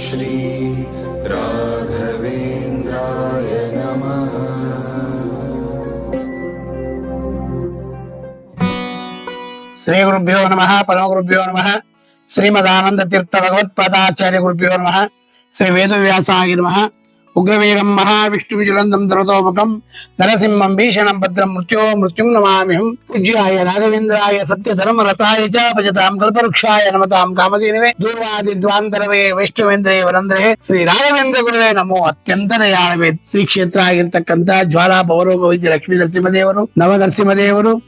श्री राघवेन्द्राय नमः श्रीगुरुभ्यो नमः परमगुरुभ्यो नमः श्रीमदानन्दतीर्थभगवत्पादाचार्यगुरुभ्यो नमः श्रीवेदव्यासाय नमः ದರತೋಮಕಂ ನರಸಿಂಹಂ ಭೀಷಣಂ ಭದ್ರಂ ಮೃತ್ಯೋ ಮೃತ್ಯುಂ ನಮಾಮ್ಯಹಂ ಪೂಜ್ಯಾಯ ರಾಘವೇಂದ್ರಾಯ ಸತ್ಯ ಧರ್ಮ ರಥಾಯ ಚ ಭಜತಾಂ ಕಲ್ಪವೃಕ್ಷಾಯ ನಮತಾಂ ಕಾಮಧೇನವೇ ದೂರ್ವಾದಿ ದ್ವಾಂತರವೇ ವೈಷ್ಣವೇಂದ್ರೇ ವರಂದ್ರೇ ಶ್ರೀ ರಾಘವೇಂದ್ರ ಗುರುವೇ ನಮೋ ಅತ್ಯಂತ ದಯಾಳವೇ ಶ್ರೀ ಕ್ಷೇತ್ರ ಆಗಿರ್ತಕ್ಕಂಥ ಜ್ವಾಲಾ ಪೌರೋಪ ವೈದ್ಯ ಲಕ್ಷ್ಮೀ ನರಸಿಂಹದೇವರು ನವ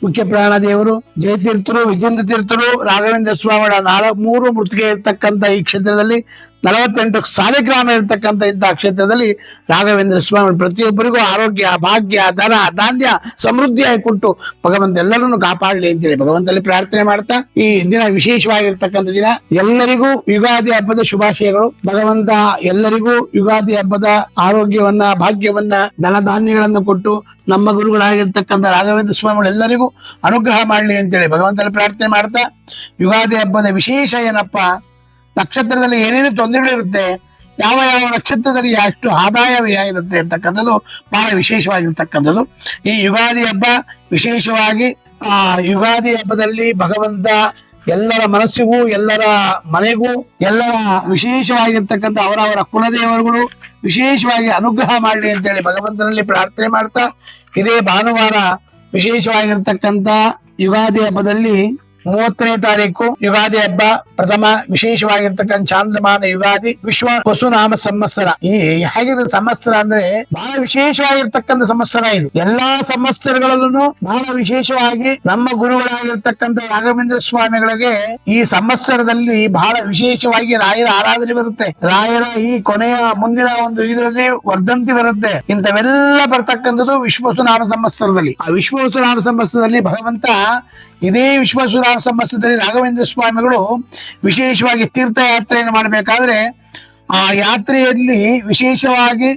ಮುಖ್ಯ ಪ್ರಾಣ ದೇವರು ಜಯತೀರ್ಥರು ವಿಜೇಂದ್ರ ತೀರ್ಥರು ರಾಘವೇಂದ್ರ ಸ್ವಾಮಿಗಳ ನಾಲ್ಕು ಮೂರು ಮೃತಿಗೆ ಇರ್ತಕ್ಕಂತ ಈ ಕ್ಷೇತ್ರದಲ್ಲಿ ನಲವತ್ತೆಂಟು ಸಾಲಿಗ್ರಾಮ ಇರತಕ್ಕಂಥ ಇಂಥ ಕ್ಷೇತ್ರದಲ್ಲಿ ರಾಘವೇಂದ್ರ ಸ್ವಾಮಿ ಪ್ರತಿಯೊಬ್ಬರಿಗೂ ಆರೋಗ್ಯ, ಭಾಗ್ಯ, ಧನ, ಧಾನ್ಯ ಸಮೃದ್ಧಿಯಾಗಿ ಕೊಟ್ಟು ಭಗವಂತ ಎಲ್ಲರನ್ನು ಕಾಪಾಡಲಿ ಅಂತೇಳಿ ಭಗವಂತಲ್ಲಿ ಪ್ರಾರ್ಥನೆ ಮಾಡ್ತಾ ಈ ದಿನ ವಿಶೇಷವಾಗಿರ್ತಕ್ಕಂಥ ದಿನ. ಎಲ್ಲರಿಗೂ ಯುಗಾದಿ ಹಬ್ಬದ ಶುಭಾಶಯಗಳು. ಭಗವಂತ ಎಲ್ಲರಿಗೂ ಯುಗಾದಿ ಹಬ್ಬದ ಆರೋಗ್ಯವನ್ನ, ಭಾಗ್ಯವನ್ನ, ಧನ ಧಾನ್ಯಗಳನ್ನು ಕೊಟ್ಟು ನಮ್ಮ ಗುರುಗಳಾಗಿರ್ತಕ್ಕಂಥ ರಾಘವೇಂದ್ರ ಸ್ವಾಮಿಗಳು ಎಲ್ಲರಿಗೂ ಅನುಗ್ರಹ ಮಾಡಲಿ ಅಂತೇಳಿ ಭಗವಂತನಲ್ಲಿ ಪ್ರಾರ್ಥನೆ ಮಾಡ್ತಾ. ಯುಗಾದಿ ಹಬ್ಬದ ವಿಶೇಷ ಏನಪ್ಪ? ನಕ್ಷತ್ರದಲ್ಲಿ ಏನೇನು ತೊಂದರೆಗಳಿರುತ್ತೆ, ಯಾವ ಯಾವ ನಕ್ಷತ್ರದಲ್ಲಿ ಎಷ್ಟು ಆದಾಯ ಇರುತ್ತೆ ಅಂತಕ್ಕಂಥದ್ದು ಬಹಳ ವಿಶೇಷವಾಗಿರ್ತಕ್ಕಂಥದ್ದು. ಈ ಯುಗಾದಿ ಹಬ್ಬ ವಿಶೇಷವಾಗಿ, ಆ, ಯುಗಾದಿ ಹಬ್ಬದಲ್ಲಿ ಭಗವಂತ ಎಲ್ಲರ ಮನಸ್ಸಿಗೂ, ಎಲ್ಲರ ಮನೆಗೂ, ಎಲ್ಲರ ವಿಶೇಷವಾಗಿರ್ತಕ್ಕಂಥ ಅವರವರ ಕುಲದೇವರುಗಳು ವಿಶೇಷವಾಗಿ ಅನುಗ್ರಹ ಮಾಡಲಿ ಅಂತೇಳಿ ಭಗವಂತನಲ್ಲಿ ಪ್ರಾರ್ಥನೆ ಮಾಡ್ತಾ, ಇದೇ ಭಾನುವಾರ ವಿಶೇಷವಾಗಿರ್ತಕ್ಕಂಥ ಯುಗಾದಿ ಹಬ್ಬದಲ್ಲಿ ಮೂವತ್ತನೇ ತಾರೀಕು ಯುಗಾದಿ ಹಬ್ಬ ಪ್ರಥಮ ವಿಶೇಷವಾಗಿರ್ತಕ್ಕಂಥ ಚಾಂದ್ರಮಾನ ಯುಗಾದಿ ವಿಶ್ವ ವಸುನಾಮ ಸಂವತ್ಸರ. ಈ ಹೇಗಿರೋ ಸಂವತ್ಸರ ಅಂದ್ರೆ ಬಹಳ ವಿಶೇಷವಾಗಿರ್ತಕ್ಕಂಥ ಸಂವತ್ಸರ ಇದು. ಎಲ್ಲಾ ಸಂವತ್ಸರಗಳಲ್ಲೂ ಬಹಳ ವಿಶೇಷವಾಗಿ ನಮ್ಮ ಗುರುಗಳಾಗಿರ್ತಕ್ಕಂಥ ರಾಘವೇಂದ್ರ ಸ್ವಾಮಿಗಳಿಗೆ ಈ ಸಂವತ್ಸರದಲ್ಲಿ ಬಹಳ ವಿಶೇಷವಾಗಿ ರಾಯರ ಆರಾಧನೆ ಬರುತ್ತೆ. ರಾಯರ ಈ ಕೊನೆಯ ಮುಂದಿನ ಒಂದು ಇದರಲ್ಲಿ ವರ್ಧಂತಿ ಬರುತ್ತೆ. ಇಂಥವೆಲ್ಲ ಬರ್ತಕ್ಕಂಥದ್ದು ವಿಶ್ವಸುನಾಮ ಸಂವತ್ಸರದಲ್ಲಿ. ಆ ವಿಶ್ವಸುನಾಮ ಸಂವತ್ಸರದಲ್ಲಿ ಭಗವಂತ ಇದೇ ವಿಶ್ವಸುನಾಮ ಸಂವತ್ಸರದಲ್ಲಿ ರಾಘವೇಂದ್ರ ಸ್ವಾಮಿಗಳು ವಿಶೇಷವಾಗಿ ತೀರ್ಥಯಾತ್ರೆಯನ್ನು ಮಾಡಬೇಕಾದ್ರೆ ಆ ಯಾತ್ರೆಯಲ್ಲಿ ವಿಶೇಷವಾಗಿ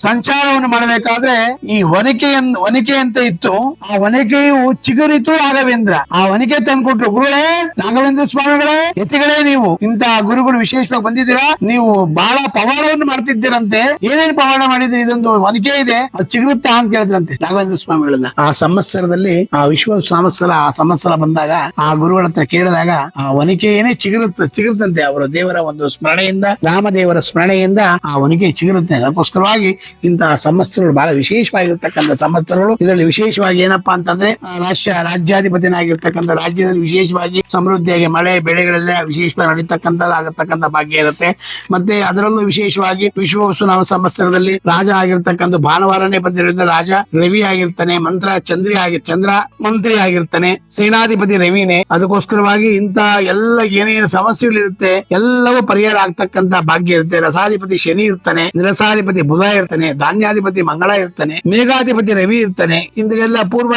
ಸಂಚಾರವನ್ನು ಮಾಡಬೇಕಾದ್ರೆ ಈ ಒನಕೆ ಒನಕೆ ಅಂತ ಇತ್ತು. ಆ ಒನಕೆಯು ಚಿಗುರಿತು ರಾಘವೇಂದ್ರ. ಆ ಒನಕೆ ತಂದ್ಕೊಟ್ರು. ಗುರುಗಳೇ, ರಾಘವೇಂದ್ರ ಸ್ವಾಮಿಗಳೇ, ಯತಿಗಳೇ ನೀವು. ಇಂತಹ ಗುರುಗಳು ವಿಶೇಷವಾಗಿ ಬಂದಿದ್ದೀರಾ? ನೀವು ಬಹಳ ಪವಾಡವನ್ನು ಮಾಡ್ತಿದ್ದೀರಂತೆ. ಏನೇನು ಪವಾಡ ಮಾಡಿದ್ರಿ? ಇದೊಂದು ಒನಕೆ ಇದೆ. ಅದು ಚಿಗುರುತ್ತಾ ಅಂತ ಕೇಳಿದ್ರಂತೆ ರಾಘವೇಂದ್ರ ಸ್ವಾಮಿಗಳನ್ನ. ಆ ಸಂವತ್ಸರದಲ್ಲಿ, ಆ ವಿಶ್ವ ಸಂವತ್ಸರ, ಆ ಸಂವತ್ಸರ ಬಂದಾಗ, ಆ ಗುರುಗಳ ಹತ್ರ ಕೇಳಿದಾಗ, ಆ ಒನಕೆ ಏನೇ ಚಿಗುರುತ್ತ, ಚಿಗುರುತ್ತಂತೆ ಅವರ ದೇವರ ಒಂದು ಸ್ಮರಣೆಯಿಂದ, ರಾಮದೇವರ ಸ್ಮರಣೆಯಿಂದ ಆ ಒನಕೆ ಚಿಗುರುತ್ತೆ ಅದಕ್ಕೋಸ್ಕರವಾಗಿ ಇಂತಹ ಸಂಸ್ಥೆಗಳು ಬಹಳ ವಿಶೇಷವಾಗಿರ್ತಕ್ಕಂಥ ಸಂಸ್ಥೆಗಳು. ಇದರಲ್ಲಿ ವಿಶೇಷವಾಗಿ ಏನಪ್ಪಾ ಅಂತಂದ್ರೆ ರಾಷ್ಟ್ರ ರಾಜ್ಯಾಧಿಪತಿನಾಗಿರ್ತಕ್ಕಂಥ ರಾಜ್ಯದಲ್ಲಿ ವಿಶೇಷವಾಗಿ ಸಮೃದ್ಧಿಯಾಗಿ ಮಳೆ, ಬೆಳೆಗಳೆಲ್ಲ ವಿಶೇಷವಾಗಿ ನಡೀತಕ್ಕಂಥದ್ದಾಗತಕ್ಕಂಥ ಭಾಗ್ಯ ಇರುತ್ತೆ. ಮತ್ತೆ ಅದರಲ್ಲೂ ವಿಶೇಷವಾಗಿ ವಿಶ್ವ ನಾವು ರಾಜ ಆಗಿರ್ತಕ್ಕಂಥ ಭಾನುವಾರನೇ ಬಂದಿರೋದ್ರಿಂದ ರಾಜ ರವಿ ಆಗಿರ್ತಾನೆ, ಮಂತ್ರ ಚಂದ್ರಿ ಆಗಿ, ಚಂದ್ರ ಮಂತ್ರಿ ಆಗಿರ್ತಾನೆ, ಸೇನಾಧಿಪತಿ ರವಿನೇ. ಅದಕ್ಕೋಸ್ಕರವಾಗಿ ಇಂತ ಎಲ್ಲ ಏನೇನು ಸಮಸ್ಯೆಗಳಿರುತ್ತೆ, ಎಲ್ಲವೂ ಪರಿಹಾರ ಆಗ್ತಕ್ಕಂತ ಭಾಗ್ಯ ಇರುತ್ತೆ. ರಸಾಧಿಪತಿ ಶನಿ ಇರ್ತಾನೆ, ನಿರಸಾಧಿಪತಿ ಬುಧ ಇರ್ತಾನೆ. ಧಾನ್ಯಾಧಿಪತಿ ಮಂಗಳ ಇರ್ತಾನೆ, ಮೇಘಾಧಿಪತಿ ರವಿ ಇರ್ತಾನೆ ಇಂದೆಲ್ಲ ಪೂರ್ವ,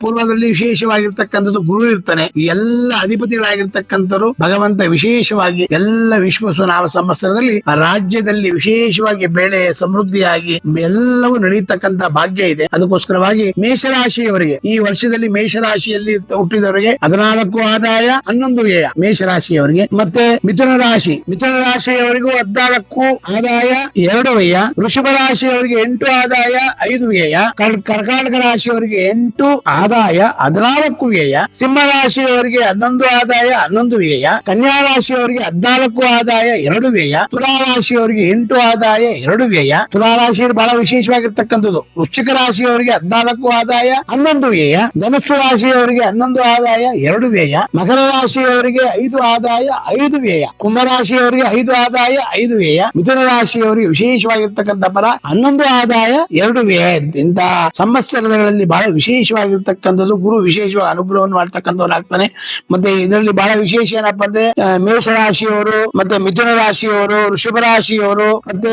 ಪೂರ್ವದಲ್ಲಿ ವಿಶೇಷವಾಗಿರ್ತಕ್ಕಂಥದ್ದು ಗುರು ಇರ್ತಾನೆ ಎಲ್ಲ ಅಧಿಪತಿಗಳಾಗಿರ್ತಕ್ಕಂಥವ್ರು ಭಗವಂತ ವಿಶೇಷವಾಗಿ ಎಲ್ಲ ವಿಶ್ವ ಸುನಾಮ ಸಂವತ್ಸರದಲ್ಲಿ ರಾಜ್ಯದಲ್ಲಿ ವಿಶೇಷವಾಗಿ ಬೆಳೆ ಸಮೃದ್ಧಿಯಾಗಿ ಎಲ್ಲವೂ ನಡೆಯತಕ್ಕಂತ ಭಾಗ್ಯ ಇದೆ. ಅದಕ್ಕೋಸ್ಕರವಾಗಿ ಮೇಷರಾಶಿಯವರಿಗೆ, ಈ ವರ್ಷದಲ್ಲಿ ಮೇಷರಾಶಿಯಲ್ಲಿ ಹುಟ್ಟಿದವರಿಗೆ ಹದಿನಾಲ್ಕು ಆದಾಯ, ಹನ್ನೊಂದು ವ್ಯಯ ಮೇಷರಾಶಿಯವರಿಗೆ. ಮತ್ತೆ ಮಿಥುನ ರಾಶಿ, ಮಿಥುನ ರಾಶಿಯವರಿಗೂ ಹದಿನಾಲ್ಕು ಆದಾಯ, ಎರಡು ವ್ಯಯ. ವೃಷಭ ರಾಶಿಯವರಿಗೆ ಎಂಟು ಆದಾಯ, ಐದು ವ್ಯಯ. ಕರ್- ಕರ್ಕಾಟಕ ರಾಶಿಯವರಿಗೆ ಎಂಟು ಆದಾಯ, ಹದಿನಾಲ್ಕು ವ್ಯಯ. ಸಿಂಹ ರಾಶಿಯವರಿಗೆ ಹನ್ನೊಂದು ಆದಾಯ, ಹನ್ನೊಂದು ವ್ಯಯ. ಕನ್ಯಾ ರಾಶಿಯವರಿಗೆ ಹದಿನಾಲ್ಕು ಆದಾಯ, ಎರಡು ವ್ಯಯ. ತುಲಾ ರಾಶಿಯವರಿಗೆ ಎಂಟು ಆದಾಯ, ಎರಡು ವ್ಯಯ. ತುಲಾ ರಾಶಿ ಬಹಳ ವಿಶೇಷವಾಗಿರ್ತಕ್ಕಂಥದ್ದು. ವೃಶ್ಚಿಕ ರಾಶಿಯವರಿಗೆ ಹದಿನಾಲ್ಕು ಆದಾಯ, ಹನ್ನೊಂದು ವ್ಯಯ. ಧನುಸ್ಸು ರಾಶಿಯವರಿಗೆ ಹನ್ನೊಂದು ಆದಾಯ, ಎರಡು ವ್ಯಯ. ಮಕರ ರಾಶಿಯವರಿಗೆ ಐದು ಆದಾಯ, ಐದು ವ್ಯಯ. ಕುಂಭ ರಾಶಿಯವರಿಗೆ ಐದು ಆದಾಯ, ಐದು ವ್ಯಯ. ಮಿಥುನ ರಾಶಿಯವರಿಗೆ ವಿಶೇಷವಾಗಿರ್ತಕ್ಕಂಥ ಫಲ ಹನ್ನೊಂದು ಆದಾಯ, ಎರಡು ವ್ಯಯ ಇಂತಹ ಸಂವತ್ಸರಗಳಲ್ಲಿ ಬಹಳ ವಿಶೇಷವಾಗಿರ್ತಕ್ಕಂಥದ್ದು, ಗುರು ವಿಶೇಷವಾಗಿ ಅನುಗ್ರಹವನ್ನು ಮಾಡ್ತಕ್ಕಂಥವನಾಗ್ತಾನೆ ಮತ್ತೆ ಇದರಲ್ಲಿ ಬಹಳ ವಿಶೇಷ ಏನಪ್ಪಾ ಅಂದ್ರೆ ಮೇಷ ರಾಶಿಯವರು, ಮತ್ತೆ ಮಿಥುನ ರಾಶಿಯವರು ವೃಷಭ ರಾಶಿಯವರು, ಮತ್ತೆ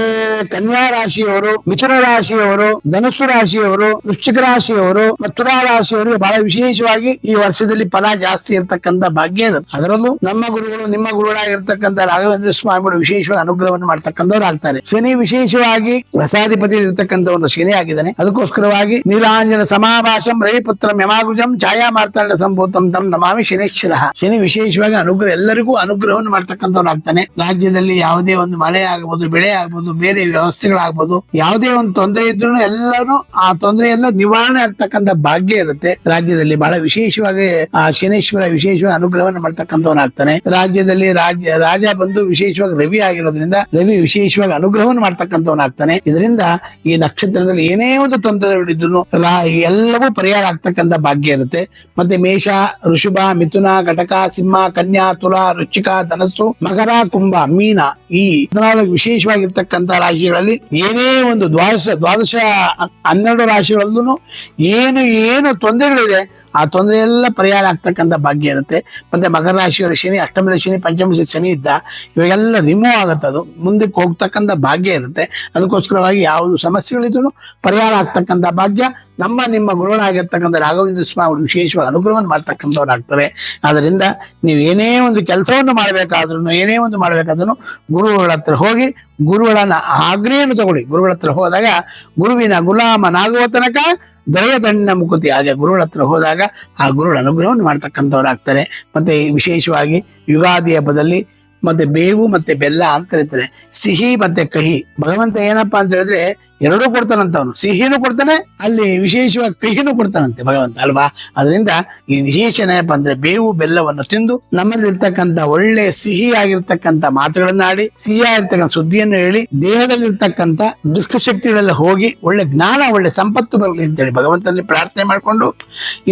ಕನ್ಯಾ ರಾಶಿಯವರು, ಮಿಥುನ ರಾಶಿಯವರು, ಧನುಸ್ಸು ರಾಶಿಯವರು, ವೃಶ್ಚಿಕ ರಾಶಿಯವರು, ಮತ್ತು ತುಲಾ ರಾಶಿಯವರಿಗೆ ಬಹಳ ವಿಶೇಷವಾಗಿ ಈ ವರ್ಷದಲ್ಲಿ ಫಲ ಜಾಸ್ತಿ ಇರತಕ್ಕಂತ ಭಾಗ್ಯ ಅದರಲ್ಲೂ ನಮ್ಮ ಗುರುಗಳು, ನಿಮ್ಮ ಗುರುಗಳಾಗಿರ್ತಕ್ಕಂಥ ರಾಘವೇಂದ್ರ ಸ್ವಾಮಿಗಳು ವಿಶೇಷವಾಗಿ ಅನುಗ್ರಹವನ್ನು ಮಾಡ್ತಕ್ಕಂಥವ್ರು ಆಗ್ತಾರೆ. ಶನಿ ವಿಶೇಷವಾಗಿ ರಸಾಧಿಪತಿ ಇರತಕ್ಕಂಥ ಒಂದು ಶನಿ ಆಗಿದ್ದಾನೆ. ಅದಕ್ಕೋಸ್ಕರವಾಗಿ ನೀಲಾಂಜನ ಸಮಾಭಾಷಂ, ರವಿಪುತ್ರ, ಯಮಾಗುಜಂ ಛಾಯಾ ಮಾರ್ತಾಂಡ ಸಂಭೂತಂ ತಮ್ ನಮಾಮಿ ಶನೇಶ್ವರ ಶನಿ ವಿಶೇಷವಾಗಿ ಅನುಗ್ರಹ, ಎಲ್ಲರಿಗೂ ಅನುಗ್ರಹವನ್ನು ಮಾಡ್ತಕ್ಕಂಥವನಾಗ್ತಾನೆ. ರಾಜ್ಯದಲ್ಲಿ ಯಾವುದೇ ಒಂದು ಮಳೆ ಆಗ್ಬೋದು, ಬೆಳೆ ಆಗ್ಬೋದು, ಬೇರೆ ವ್ಯವಸ್ಥೆಗಳಾಗ್ಬೋದು, ಯಾವುದೇ ಒಂದು ತೊಂದರೆ ಇದ್ರೂ ಎಲ್ಲರೂ ಆ ತೊಂದರೆ ಎಲ್ಲ ನಿವಾರಣೆ ಆಗ್ತಕ್ಕಂಥ ಭಾಗ್ಯ ಇರುತ್ತೆ. ರಾಜ್ಯದಲ್ಲಿ ಬಹಳ ವಿಶೇಷವಾಗಿ ಆ ಶನೇಶ್ವರ ವಿಶೇಷವಾಗಿ ಅನುಗ್ರಹವನ್ನು ಮಾಡ್ತಕ್ಕಂಥವನಾಗ್ತಾನೆ. ರಾಜ್ಯದಲ್ಲಿ ರಾಜ್ಯ, ರಾಜ ಬಂದು ವಿಶೇಷವಾಗಿ ರವಿ ಆಗಿರೋದ್ರಿಂದ ರವಿ ವಿಶೇಷವಾಗಿ ಅನುಗ್ರಹವನ್ನು ಮಾಡ್ತಕ್ಕಂಥವನಾಗ್ತಾನೆ. ಇದರಿಂದ ಈ ನಕ್ಷತ್ರದಲ್ಲಿ ಏನೇ ಒಂದು ತೊಂದರೆಗಳಿದ್ರು ಎಲ್ಲವೂ ಪರಿಹಾರ ಆಗ್ತಕ್ಕಂಥ ಭಾಗ್ಯ ಇರುತ್ತೆ. ಮತ್ತೆ ಮೇಷ, ಋಷಭ, ಮಿಥುನ, ಘಟಕ, ಸಿಂಹ, ಕನ್ಯಾ, ತುಲಾ, ವೃಶ್ಚಿಕ, ಧನಸ್ಸು, ಮಕರ, ಕುಂಭ, ಮೀನ ಈ ಹದಿನಾಲ್ಕು ವಿಶೇಷವಾಗಿರ್ತಕ್ಕಂಥ ರಾಶಿಗಳಲ್ಲಿ ಏನೇ ಒಂದು ದ್ವಾದಶ ದ್ವಾದಶ ಹನ್- ಹನ್ನೆರಡು ರಾಶಿಗಳಲ್ಲೂ ಏನು ಏನು ತೊಂದರೆಗಳಿದೆ ಆ ತೊಂದರೆ ಎಲ್ಲ ಪರಿಹಾರ ಆಗ್ತಕ್ಕಂಥ ಭಾಗ್ಯ ಇರುತ್ತೆ. ಮತ್ತೆ ಮಕರ ರಾಶಿಯವರ ಶನಿ, ಅಷ್ಟಮದ ಶನಿ, ಪಂಚಮದ ಶನಿ ಇದ್ದ, ಇವಾಗೆಲ್ಲ ರಿಮೂವ್ ಆಗುತ್ತೆ ಅದು. ಮುಂದಕ್ಕೆ ಹೋಗ್ತಕ್ಕಂಥ ಭಾಗ್ಯ ಇರುತ್ತೆ. ಅದಕ್ಕೋಸ್ಕರವಾಗಿ ಯಾವುದು ಸಮಸ್ಯೆಗಳಿದ್ರು ಪರಿಹಾರ ಆಗ್ತಕ್ಕಂಥ ಭಾಗ್ಯ. ನಮ್ಮ, ನಿಮ್ಮ ಗುರುಗಳಾಗಿರ್ತಕ್ಕಂಥ ರಾಘವೇಂದ್ರ ಸ್ವಾಮಿ ವಿಶೇಷವಾಗಿ ಅನುಗ್ರಹವನ್ನು ಮಾಡ್ತಕ್ಕಂಥವ್ರಾಗ್ತಾರೆ ಆದ್ದರಿಂದ ನೀವು ಏನೇ ಒಂದು ಕೆಲಸವನ್ನು ಮಾಡಬೇಕಾದ್ರೂ ಏನೇ ಒಂದು ಮಾಡಬೇಕಾದ್ರೂ ಗುರುಗಳ ಹತ್ರ ಹೋಗಿ ಗುರುಗಳನ್ನ ಆಜ್ಞೆಯನ್ನು ತಗೊಳ್ಳಿ. ಗುರುಗಳ ಹತ್ರ ಹೋದಾಗ ಗುರುವಿನ ಗುಲಾಮನಾಗುವ ತನಕ ದೊರೆಯದಣ್ಣ ಮುಕುತಿ. ಹಾಗೆ ಗುರುಗಳ ಹತ್ರ ಹೋದಾಗ ಆ ಗುರುಗಳ ಅನುಗ್ರಹವನ್ನು ಮಾಡ್ತಕ್ಕಂಥವ್ರಾಗ್ತಾರೆ. ಮತ್ತೆ ವಿಶೇಷವಾಗಿ ಯುಗಾದಿ ಹಬ್ಬದಲ್ಲಿ ಮತ್ತೆ ಬೇವು ಮತ್ತೆ ಬೆಲ್ಲ ಅಂತ ಕರೀತಾರೆ. ಸಿಹಿ ಮತ್ತೆ ಕಹಿ. ಭಗವಂತ ಏನಪ್ಪಾ ಅಂತ ಹೇಳಿದ್ರೆ ಎರಡೂ ಕೊಡ್ತಾನಂತ ಅವನು ಸಿಹಿನೂ ಕೊಡ್ತಾನೆ, ಅಲ್ಲಿ ವಿಶೇಷವಾಗಿ ಕಹಿನೂ ಕೊಡ್ತಾನಂತೆ ಭಗವಂತ, ಅಲ್ವಾ? ಅದರಿಂದ ಈ ವಿಶೇಷ ಏನಪ್ಪ ಅಂದ್ರೆ ಬೇವು ಬೆಲ್ಲವನ್ನು ತಿಂದು ನಮ್ಮಲ್ಲಿ ಇರ್ತಕ್ಕಂಥ ಒಳ್ಳೆ ಸಿಹಿ ಆಗಿರ್ತಕ್ಕಂಥ ಮಾತುಗಳನ್ನ ಆಡಿ ಸಿಹಿ ಆಗಿರ್ತಕ್ಕಂಥ ಸುದ್ದಿಯನ್ನು ಹೇಳಿ, ದೇಹದಲ್ಲಿರ್ತಕ್ಕಂಥ ದುಷ್ಟಶಕ್ತಿಗಳೆಲ್ಲ ಹೋಗಿ ಒಳ್ಳೆ ಜ್ಞಾನ, ಒಳ್ಳೆ ಸಂಪತ್ತು ಬರಲಿ ಅಂತೇಳಿ ಭಗವಂತನಲ್ಲಿ ಪ್ರಾರ್ಥನೆ ಮಾಡಿಕೊಂಡು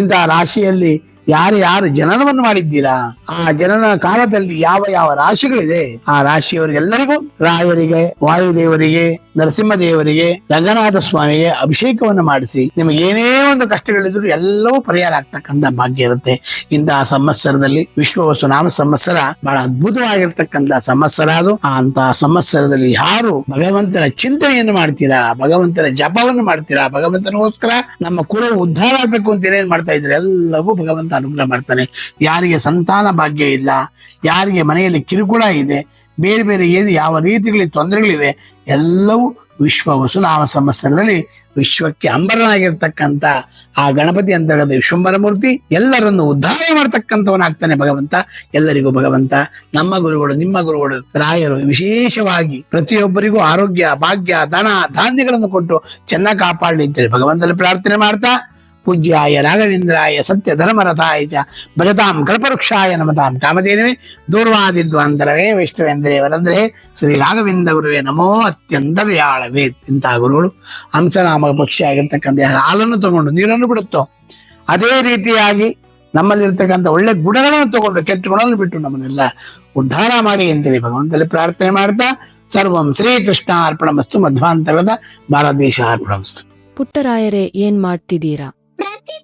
ಇಂತಹ ರಾಶಿಯಲ್ಲಿ ಯಾರು ಯಾರು ಜನನವನ್ನು ಮಾಡಿದ್ದೀರಾ? ಆ ಜನನ ಕಾಲದಲ್ಲಿ ಯಾವ ಯಾವ ರಾಶಿಗಳಿದೆ? ಆ ರಾಶಿಯವರಿಗೆಲ್ಲರಿಗೂ ರಾಯರಿಗೆ, ವಾಯುದೇವರಿಗೆ, ನರಸಿಂಹದೇವರಿಗೆ ರಂಗನಾಥ ಸ್ವಾಮಿಗೆ ಅಭಿಷೇಕವನ್ನು ಮಾಡಿಸಿ ನಿಮಗೆ ಏನೇ ಒಂದು ಕಷ್ಟಗಳಿದ್ರು ಎಲ್ಲವೂ ಪರಿಹಾರ ಆಗ್ತಕ್ಕಂಥ ಭಾಗ್ಯ ಇರುತ್ತೆ. ಇಂತಹ ಸಂವತ್ಸರದಲ್ಲಿ ವಿಶ್ವವಸು ನಾಮ ಸಂವತ್ಸರ ಬಹಳ ಅದ್ಭುತವಾಗಿರ್ತಕ್ಕಂಥ ಸಂವತ್ಸರ ಅದು. ಅಂತಹ ಸಂವತ್ಸರದಲ್ಲಿ ಯಾರು ಭಗವಂತನ ಚಿಂತನೆಯನ್ನು ಮಾಡ್ತೀರಾ? ಭಗವಂತನ ಜಪವನ್ನು ಮಾಡ್ತೀರಾ? ಭಗವಂತನಗೋಸ್ಕರ ನಮ್ಮ ಕುಲ ಉದ್ಧಾರ ಆಗ್ಬೇಕು ಅಂತ ಏನೇನ್ ಮಾಡ್ತಾ ಇದ್ರೆ ಎಲ್ಲವೂ ಭಗವಂತ ಅನುಗ್ರಹ ಮಾಡ್ತಾನೆ. ಯಾರಿಗೆ ಸಂತಾನ ಭಾಗ್ಯ ಇಲ್ಲ, ಯಾರಿಗೆ ಮನೆಯಲ್ಲಿ ಕಿರುಕುಳ ಇದೆ, ಬೇರೆ ಬೇರೆ ಏನು ಯಾವ ರೀತಿಗಳಲ್ಲಿ ತೊಂದರೆಗಳಿವೆ, ಎಲ್ಲವೂ ವಿಶ್ವ ವಸುನಾಮ ಸಂವತ್ಸರದಲ್ಲಿ ವಿಶ್ವಕ್ಕೆ ಅಂಬರನಾಗಿರ್ತಕ್ಕಂಥ ಆ ಗಣಪತಿ ಅಂತಕ್ಕಂಥ ವಿಶ್ವಂಬರ ಮೂರ್ತಿ ಎಲ್ಲರನ್ನು ಉದ್ಧಾರ ಮಾಡ್ತಕ್ಕಂಥವನಾಗ್ತಾನೆ ಭಗವಂತ. ಎಲ್ಲರಿಗೂ ಭಗವಂತ, ನಮ್ಮ ಗುರುಗಳು, ನಿಮ್ಮ ಗುರುಗಳು, ರಾಯರು ವಿಶೇಷವಾಗಿ ಪ್ರತಿಯೊಬ್ಬರಿಗೂ ಆರೋಗ್ಯ, ಭಾಗ್ಯ, ಧನ, ಧಾನ್ಯಗಳನ್ನು ಕೊಟ್ಟು ಚೆನ್ನಾಗಿ ಕಾಪಾಡಲಿ ಅಂತೇಳಿ ಭಗವಂತನಲ್ಲಿ ಪ್ರಾರ್ಥನೆ ಮಾಡ್ತಾ ಪೂಜ್ಯಾಯ ರಾಘವೇಂದ್ರಾಯ ಸತ್ಯ ಧರ್ಮರಥಾಯ ಚ ಭಜತಾಂ ಕಲ್ಪವೃಕ್ಷಾಯ ನಮತಾಂ ಕಾಮಧೇನವೇ ದೂರ್ವಾದಿದ್ವಾಂತರವೇ ವೈಷ್ಣವೇಂದ್ರೇ ವರಂದ್ರೆ ಶ್ರೀ ರಾಘವೇಂದ್ರ ಗುರುವೇ ನಮೋ ಅತ್ಯಂತ ದಯಾಳವೇ ಇಂತಹ ಗುರುಗಳು. ಹಂಸನಾಮ ಪಕ್ಷಿ ಆಗಿರ್ತಕ್ಕಂಥ ಹಾಲನ್ನು ತಗೊಂಡು ನೀರನ್ನು ಬಿಡುತ್ತೋ? ಅದೇ ರೀತಿಯಾಗಿ ನಮ್ಮಲ್ಲಿರ್ತಕ್ಕಂಥ ಒಳ್ಳೆ ಗುಣಗಳನ್ನು ತಗೊಂಡು ಕೆಟ್ಟ ಗುಣಗಳನ್ನು ಬಿಟ್ಟು ನಮ್ಮನ್ನೆಲ್ಲ ಉದ್ಧಾರ ಮಾಡಿ ಅಂತೇಳಿ ಭಗವಂತಲ್ಲಿ ಪ್ರಾರ್ಥನೆ ಮಾಡ್ತಾ, ಸರ್ವಂ ಶ್ರೀಕೃಷ್ಣ ಅರ್ಪಣಮಸ್ತು ಮಧ್ವಾಂತರದ ಭಾರತ ದೇಶ ಅರ್ಪಣಮಸ್ತು ಪುಟ್ಟರಾಯರೇ, ಏನ್ ಮಾಡ್ತಿದ್ದೀರಾ?